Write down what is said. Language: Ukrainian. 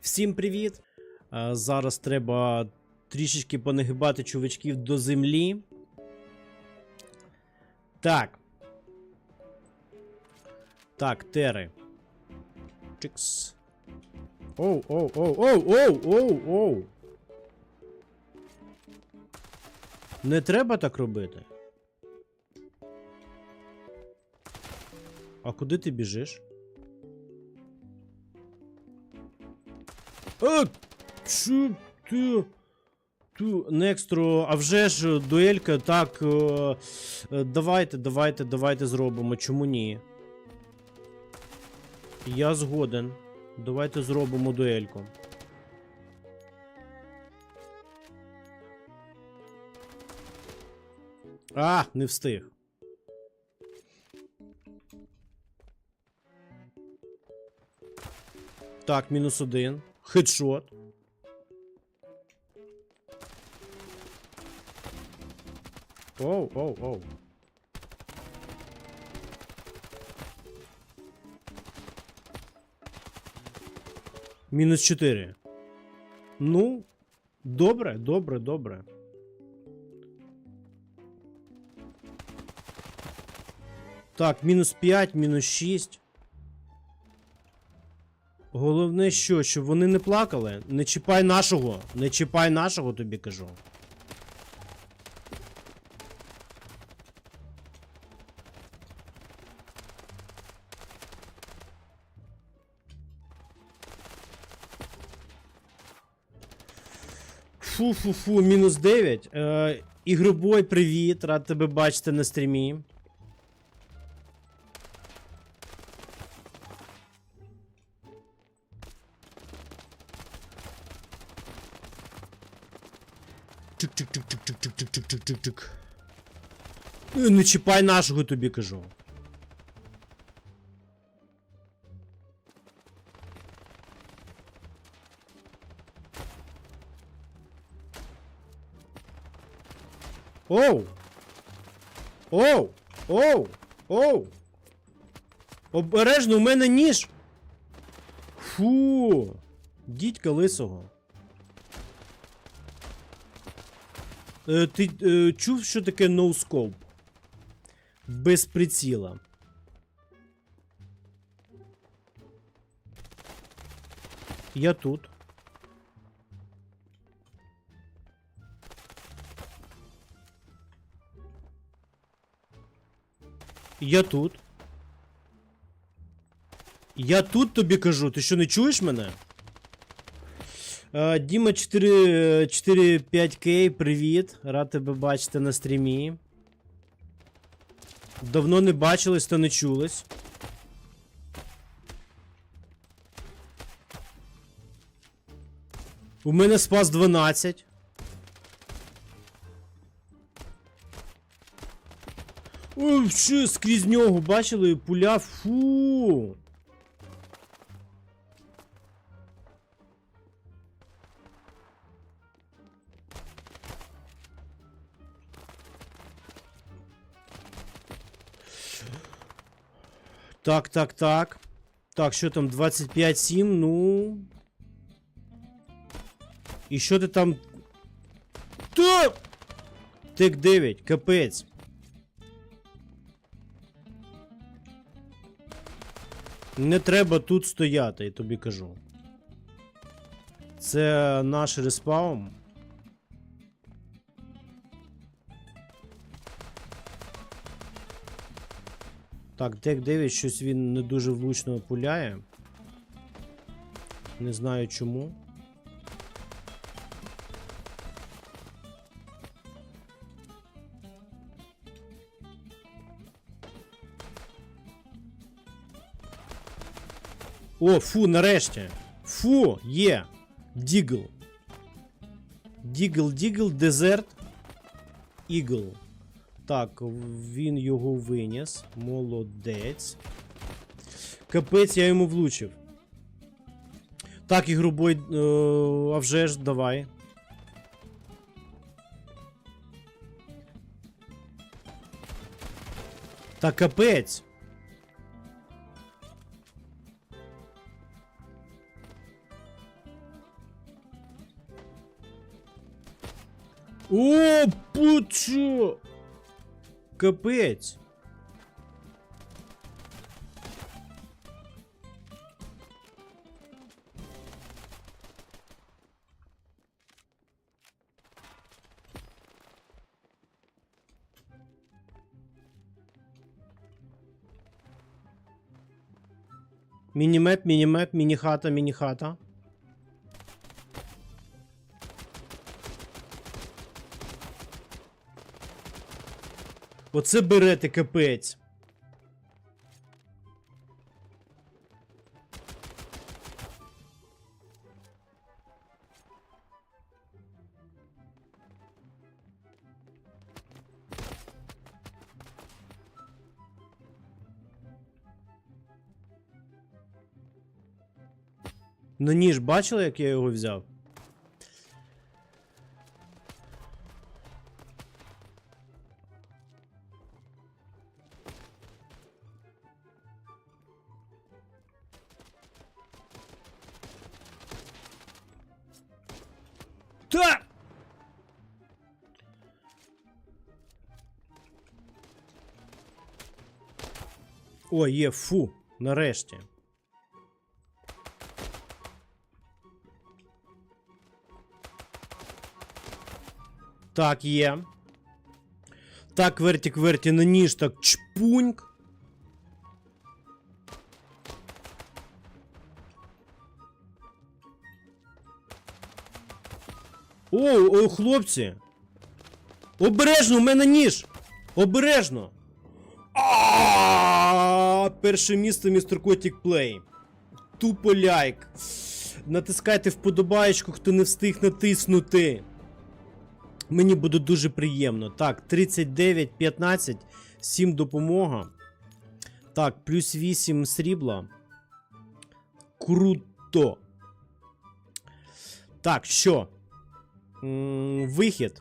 Всім привіт! Е, Зараз треба трішечки понагибати чувачків до землі. Так. Так, тери. Чикс. Оу, оу, оу, оу, оу, оу, оу. Не треба так робити. А куди ти біжиш? А, чу, ти, ту, Некстро, а вже ж дуелька, так. Е, е, давайте, давайте, давайте зробимо. Чому ні? Я згоден. Давайте зробимо дуельку. А, не встиг. Так, мінус один. Хедшот. Оу, оу, оу. Мінус 4. Ну, добре, добре, добре. Так, мінус 5, мінус 6. Головне що, щоб вони не плакали. Не чіпай нашого. Не чіпай нашого, тобі кажу. Фу-фу-фу, мінус 9. Е, Ігробой, привіт, рад тебе бачити на стрімі. Чик-чик-чик-чик-чик-чик-чик-чик-чик. Е, Не чіпай нашого, тобі кажу. Оу! Оу! Оу! Оу! Обережно, у мене ніж! Фу! Дідька лисого. Е, ти е, чув, що таке ноускоп? Без приціла. Я тут. Я тут. Я тут тобі кажу, ти що не чуєш мене? Е, Діма 4, 45К, привіт. Рад тебе бачити на стрімі. Давно не бачились та не чулись. У мене спас 12. Ой, що скрізь нього бачили пуля, фу. Так, так, так. Так, що там, 25-7, ну. І що ти там. Та! Тик 9, капець. Не треба тут стояти, я тобі кажу. Це наш респаун. Так, Тек 9, щось він не дуже влучно пуляє. Не знаю чому. О, фу, нарешті. Фу, є. Дігл. Дігл, дігл, дезерт. Ігл. Так, він його виніс. Молодець. Капець, я йому влучив. Так, і, ігробой, е, а вже ж, давай. Та капець. О, пучу! Капець. Мінімеп, мінімеп, міні-хата, міні-хата. Оце берете капець. На ніж бачили, як я його взяв? Та! О, є, фу, нарешті. Так, є. Так, вертик, верті, на ніж, так чпуньк. О, о, хлопці. Обережно, у мене ніж. Обережно. Перше місце містер Котік Плей. Тупо лайк. Натискайте вподобаєчку, хто не встиг натиснути. Мені буде дуже приємно. Так, 39, 15, 7 допомога. Так, плюс 8 срібла. Круто. Так, що? М, Вихід.